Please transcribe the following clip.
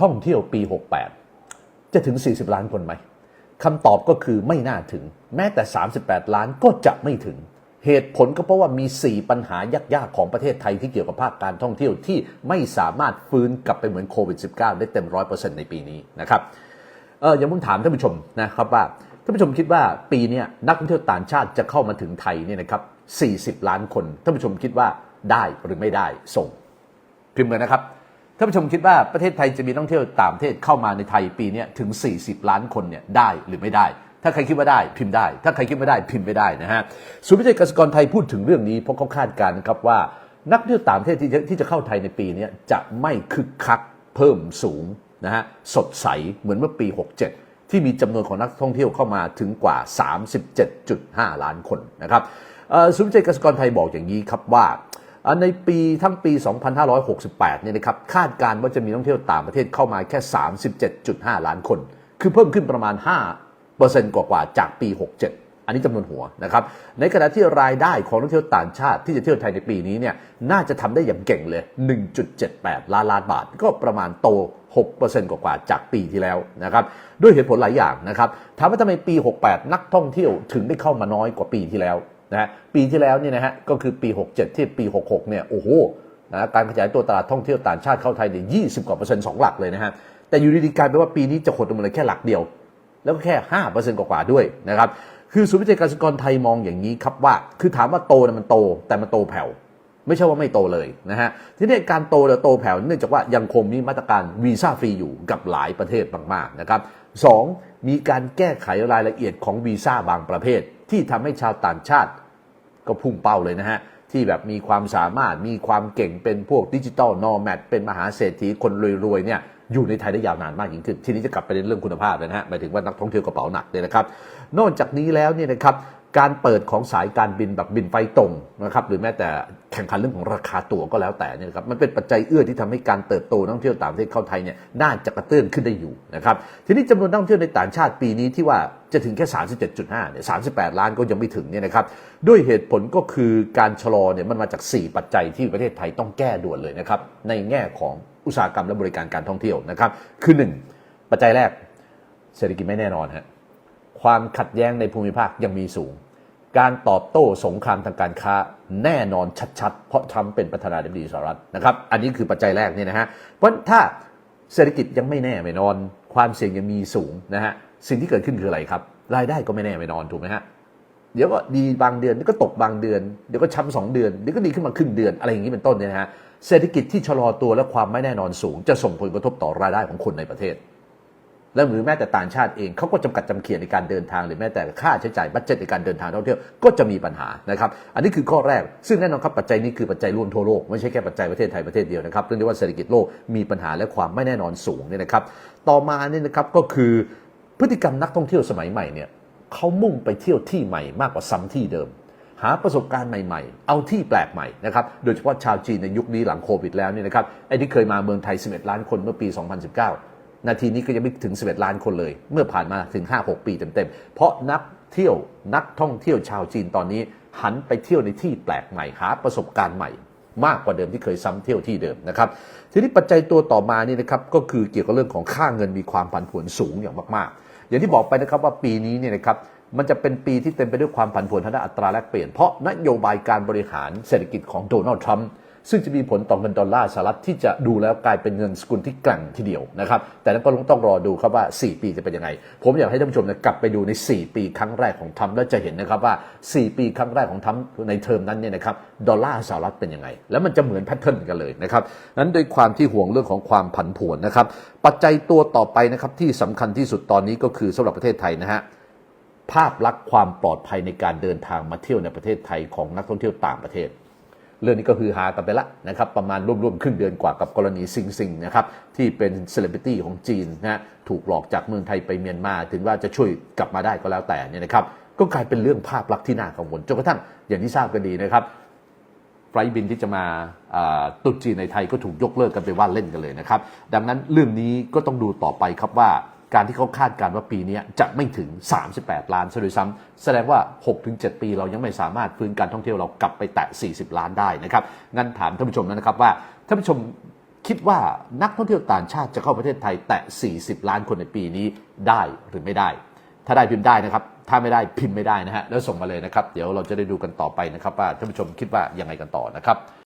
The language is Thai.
ท่องเที่ยวปี 68 จะถึง 40 ล้านคนไหมคำตอบก็คือไม่น่าถึง แม้แต่ 38 ล้านก็จะไม่ถึง เหตุผลก็เพราะว่ามี 4 ปัญหายากๆ ของประเทศไทยที่เกี่ยวกับภาคการท่องเที่ยวที่ไม่สามารถฟื้นกลับไปเหมือนโควิด -19 ได้เต็มร้อยเปอร์เซ็นต์ในปีนี้นะครับเอออย่างผมถามท่านผู้ชมนะครับว่าท่านผู้ชมคิดว่าปีนี้นักท่องเที่ยวต่างชาติจะเข้ามาถึงไทยเนี่ยนะครับ 40 ล้านคนท่านผู้ชมคิดว่าได้หรือไม่ได้ส่งพิมพ์เลยนะครับ ท่านผู้ชมคิดว่าประเทศไทยจะมีนักท่องเที่ยวต่างประเทศเข้ามาในไทยปีนี้ถึง 40 ล้านคนเนี่ยได้หรือไม่ได้ ถ้าใครคิดว่าได้พิมพ์ได้ ถ้าใครคิดไม่ได้พิมพ์ไม่ได้นะฮะศูนย์วิจัยเกษตรกรไทยพูดถึงเรื่องนี้เพราะเขาคาดการณ์ครับว่านักท่องเที่ยวต่างประเทศที่จะที่จะเข้าไทยในปีนี้จะไม่คึกคักเพิ่มสูงนะฮะสดใสเหมือนเมื่อปี 67 ที่มีจำนวนของนักท่องเที่ยวเข้ามาถึงกว่า 37.5 ล้านคนนะครับศูนย์วิจัยเกษตรกรไทยบอกอย่างนี้ครับว่า ในปีทั้งปี 2568 เนี่ยนะครับคาดการณ์ว่าจะมีนักท่องเที่ยวต่างประเทศเข้ามาแค่ 37.5 ล้านคน คือเพิ่มขึ้นประมาณ 5%กว่าๆจากปี 67อันนี้จำนวนหัวนะครับ ในขณะที่รายได้ของนักท่องเที่ยวต่างชาติที่จะเที่ยวไทยในปีนี้เนี่ยน่าจะทำได้อย่างเก่งเลย 1.78 ล้านล้านบาท ก็ประมาณโต 6%กว่าๆจากปีที่แล้วนะครับ ด้วยเหตุผลหลายอย่างนะครับ ถามว่าทำไมปี 68 นักท่องเที่ยวถึงได้เข้ามาน้อยกว่าปีที่แล้ว นะฮะปีที่แล้วเนี่ยนะฮะก็คือปี 67 ที่ปี 66 เนี่ยโอ้โหนะการขยายตัวตลาดท่องเที่ยวต่างชาติเข้าไทยเนี่ย20กว่าเปอร์เซ็นต์สองหลักเลยนะฮะแต่อยู่ดีๆกลายเป็นว่าปีนี้จะหดลงมาเลยแค่หลักเดียว แล้วก็แค่5เปอร์เซ็นต์กว่าๆด้วยนะครับคือศูนย์วิจัยการศึกรไทยมองอย่างนี้ครับว่า คือถามว่าโตนี่มันโตแต่มันโตแผ่วไม่ใช่ว่าไม่โตเลยนะฮะทีนี้การโตหรือโตแผ่วเนื่องจากว่ายังคงมีมาตรการวีซ่าฟรีอยู่กับหลายประเทศมากๆนะครับสองมีการแก้ไขรายละเอียดของวีซ่าบางประเภท ที่ทำให้ชาวต่างชาติ ก็พุ่งเป้าเลยนะฮะ ที่แบบมีความสามารถมีความเก่งเป็นพวกดิจิตอลนอร์แมทเป็นมหาเศรษฐีคนรวยๆเนี่ยอยู่ในไทยได้ยาวนานมากยิ่งขึ้น ทีนี้จะกลับไปในเรื่องคุณภาพนะฮะหมายถึงว่านักท่องเที่ยวกระเป๋าหนักเลยนะครับ นอกจากนี้แล้วเนี่ยนะครับ การเปิดของสายการบินแบบบินไฟตรงนะครับหรือแม้แต่แข่งขันเรื่องของราคาตั๋วก็แล้วแต่นี่นะครับมันเป็นปัจจัยเอื้อที่ทำให้การเติบโตนักท่องเที่ยวต่างประเทศเข้าไทยเนี่ยน่าจะกระเตื้องขึ้นได้อยู่นะครับทีนี้จำนวนนักท่องเที่ยวในต่างชาติปีนี้ที่ว่าจะถึงแค่ 37.5เนี่ย38 ล้านก็ยังไม่ถึงเนี่ยนะครับด้วยเหตุผลก็คือการชะลอเนี่ยมันมาจาก 4 ปัจจัยที่ประเทศไทยต้องแก้ด่วนเลยนะครับในแง่ของอุตสาหกรรมและบริการการท่องเที่ยวนะครับคือ 1 ปัจจัยแรกเศรษฐกิจไม่แน่นอนฮะความขัดแย้งในภูมิภาคยังมีสูง การตอบโต้สงครามทางการค้าแน่นอนชัดๆ เพราะทรัมป์เป็นประธานาธิบดีสหรัฐนะครับ อันนี้คือปัจจัยแรกเนี่ยนะฮะ เพราะถ้าเศรษฐกิจยังไม่แน่ไม่นอน ความเสี่ยงยังมีสูงนะฮะ สิ่งที่เกิดขึ้นคืออะไรครับ รายได้ก็ไม่แน่ไม่นอนถูกไหมฮะ เดี๋ยวก็ดีบางเดือนเดี๋ยวก็ตกบางเดือน เดี๋ยวก็ช้ำสองเดือน เดี๋ยวก็ดีขึ้นมาครึ่งเดือนอะไรอย่างนี้เป็นต้นเนี่ยนะฮะ เศรษฐกิจที่ชะลอตัวและความไม่แน่นอนสูง จะส่งผลกระทบต่อรายได้ของคนในประเทศ และหรือแม้แต่ต่างชาติเองเขาก็จำกัดจำเขียนในการเดินทางหรือแม้แต่ค่าใช้จ่ายบัตเจ็ตในการเดินทางท่องเที่ยวก็จะมีปัญหานะครับ อันนี้คือข้อแรก ซึ่งแน่นอนครับปัจจัยนี้คือปัจจัยรวมทั่วโลกไม่ใช่แค่ปัจจัยประเทศไทยประเทศเดียวนะครับเรื่องที่ว่าเศรษฐกิจโลกมีปัญหาและความไม่แน่นอนสูงเนี่ยนะครับ ต่อมาเนี่ยนะครับก็คือพฤติกรรมนักท่องเที่ยวสมัยใหม่เนี่ยเขามุ่งไปเที่ยวที่ใหม่มากกว่าซ้ำที่เดิมหาประสบการณ์ใหม่ๆ เอาที่แปลกใหม่นะครับ โดยเฉพาะชาวจีนในยุคนี้หลังโควิดแล้วเนี่ยนะครับ ไอ้ที่เคยมาเมืองไทย 11 ล้านคนเมื่อปี 2019 นาทีนี้ก็ยังไม่ถึง 11 ล้านคนเลย เมื่อผ่านมาถึง 5-6 ปีเต็มๆ เพราะนักเที่ยวนักท่องเที่ยวชาวจีนตอนนี้ หันไปเที่ยวในที่แปลกใหม่หาประสบการณ์ใหม่ มากกว่าเดิมที่เคยซ้ำเที่ยวที่เดิมนะครับทีนี้ปัจจัยตัวต่อมานี่นะครับก็คือเกี่ยวกับเรื่องของค่าเงินมีความผันผวนสูงอย่างมากๆ อย่างที่บอกไปนะครับว่าปีนี้เนี่ยนะครับมันจะเป็นปีที่เต็มไปด้วยความผันผวนทางด้านอัตราแลกเปลี่ยนเพราะนโยบายการบริหารเศรษฐกิจของโดนัลด์ทรัมป์ ซึ่งจะมีผลต่อเงินดอลลาร์สหรัฐที่จะดูแล้วกลายเป็นเงินสกุลที่แกร่งทีเดียวนะครับแต่นั้นก็ต้องรอดูครับว่า 4 ปีจะเป็นยังไง ผมอยากให้ท่านผู้ชมกลับไปดูใน 4 ปีครั้งแรกของทรัมป์แล้วจะเห็นนะครับว่า 4 ปีครั้งแรกของทรัมป์ในเทอมนั้นเนี่ยนะครับดอลลาร์สหรัฐเป็นยังไง แล้วมันจะเหมือนแพทเทิร์นกันเลยนะครับนั้นด้วยความที่ห่วงเรื่องของความผันผวนนะครับปัจจัยตัวต่อไปนะครับที่สำคัญที่สุดตอนนี้ก็คือสำหรับประเทศไทยนะฮะภาพลักษณ์ความปลอดภัยในการเดินทางมาเที่ยวในประเทศไทยของนักท่องเที่ยวต่างประเทศ เรื่องนี้ก็คือหากันไปละนะครับประมาณร่วมๆครึ่งเดือนกว่ากับกรณีซิงซิงนะครับที่เป็นเซเลบริตี้ของจีนนะถูกหลอกจากเมืองไทยไปเมียนมา ถึงว่าจะช่วยกลับมาได้ก็แล้วแต่เนี่ยนะครับก็กลายเป็นเรื่องภาพลักษณ์ที่น่ากังวลจนกระทั่งอย่างที่ทราบกันดีนะครับไฟล์บินที่จะมาตรุษจีนในไทยก็ถูกยกเลิกกันไปว่าเล่นกันเลยนะครับดังนั้นเรื่องนี้ก็ต้องดูต่อไปครับว่า การที่เขาคาดการณ์ว่าปีนี้จะไม่ถึง 38 ล้านซะด้วยซ้ำแสดงว่า 6-7 ปีเรายังไม่สามารถฟื้นการท่องเที่ยวเรากลับไปแตะ 40 ล้านได้นะครับงั้นถามท่านผู้ชมนะครับว่าท่านผู้ชมคิดว่านักท่องเที่ยวต่างชาติจะเข้าประเทศไทยแตะ 40 ล้านคนในปีนี้ได้หรือไม่ได้ ถ้าได้พิมพ์ได้นะครับ ถ้าไม่ได้พิมพ์ไม่ได้นะฮะ แล้วส่งมาเลยนะครับ เดี๋ยวเราจะได้ดูกันต่อไปนะครับว่าท่านผู้ชมคิดว่ายังไงกันต่อนะครับ